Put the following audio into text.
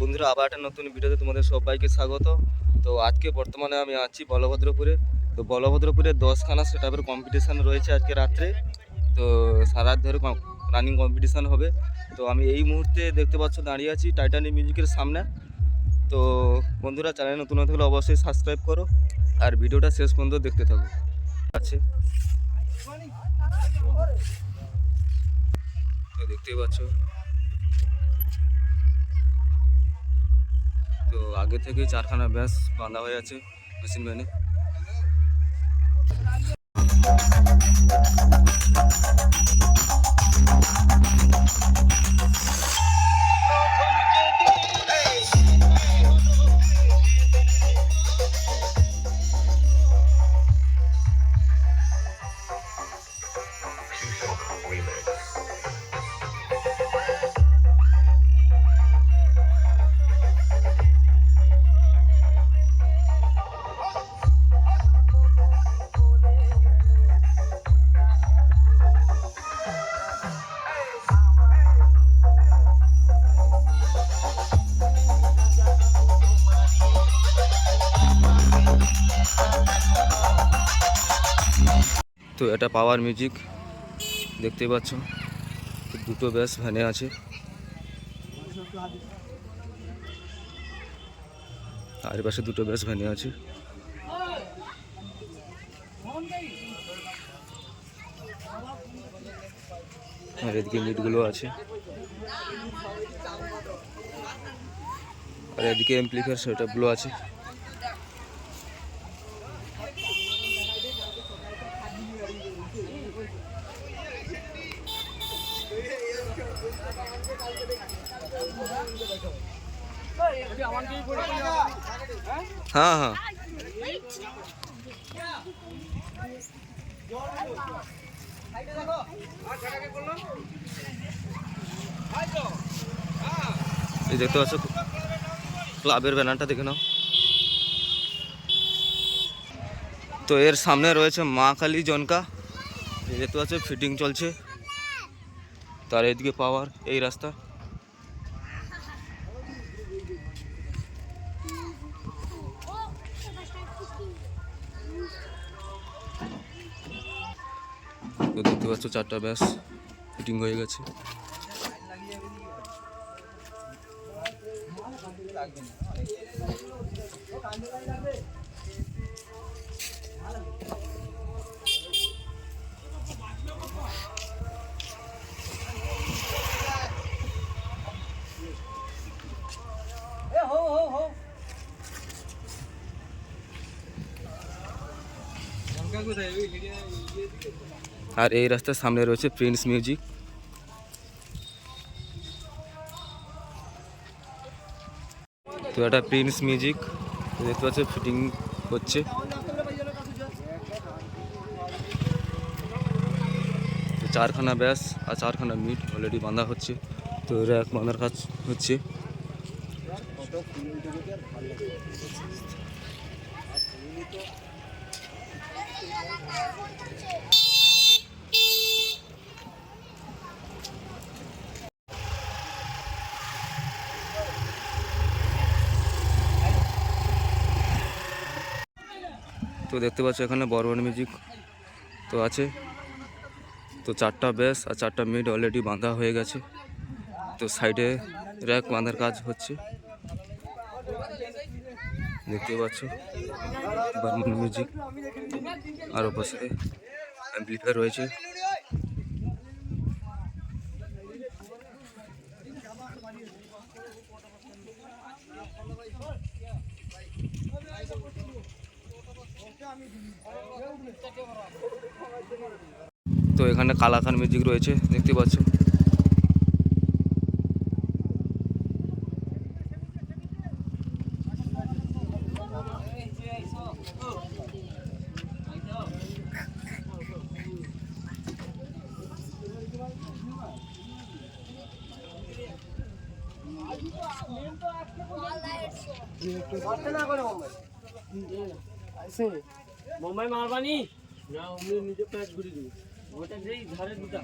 বন্ধুরা, আবার একটা নতুন ভিডিওতে তোমাদের সবাইকে স্বাগত। তো আজকে বর্তমানে আমি আছি বলভদ্রপুরে। তো বলভদ্রপুরে দশখানা সেটআপের কম্পিটিশান রয়েছে আজকে রাত্রে। তো সারা ধরে রানিং কম্পিটিশান হবে। তো আমি এই মুহূর্তে দেখতে পাচ্ছ দাঁড়িয়ে আছি টাইটানিক মিউজিকের সামনে। তো বন্ধুরা চ্যানেল নতুন হলে অবশ্যই সাবস্ক্রাইব করো। আর ভিডিওটা শেষ পর্যন্ত দেখতে থাকো। আছে। দেখতেই পাচ্ছ। আগে থেকে চারখানা ব্যাস বাঁধা হয়ে আছে মেশিন ভ্যানে। তো এটা পাওয়ার মিউজিক দেখতেই পাচ্ছ। দুটো ব্যাস ভ্যানে আছে। আর পাশে দুটো ব্যাস ভ্যানে আছে। আর এদিকে মিটগুলো আছে। আর এদিকে এমপ্লিফায়ার সেটআপগুলো আছে। হ্যাঁ হ্যাঁ এই দেখতে পাচ্ছ ক্লাবের ব্যানারটা দেখে নাও তো এর সামনে রয়েছে মা কালী জনকা এই দেখতে পাচ্ছ ফিটিং চলছে। তার এদিকে পাওয়ার এই রাস্তা। দেখতে পাচ্ছ, চারটা ব্যাস ফিটিং হয়ে গেছে। আর এই রাস্তার সামনে রয়েছে প্রিন্স মিউজিক তো এটা প্রিন্স মিউজিক দেখতে পাচ্ছ ফিটিং হচ্ছে। চারখানা ব্যাস আর চারখানা মিট অলরেডি বাঁধা হচ্ছে। তো র্যাক বাঁধার কাজ হচ্ছে। তো দেখতে পাচ্ছ এখানে বড় মিউজিক তো আছে। তো চারটা ব্যাস আর চারটা মিড অলরেডি বাঁধা হয়ে গেছে। তো সাইডে র্যাক বাঁধার কাজ হচ্ছে। দেখতে পাচ্ছ? বার্মন মিউজিক আর ওপাশে অ্যাম্পলিফায়ার রয়েছে। তো এখানে কালাকান মিউজিক রয়েছে, দেখতে পাচ্ছ? মুম্বাই মারবানি? না নিজে প্যাচ ঘুরে দিবি। ওটা যেই ধারে দুটা।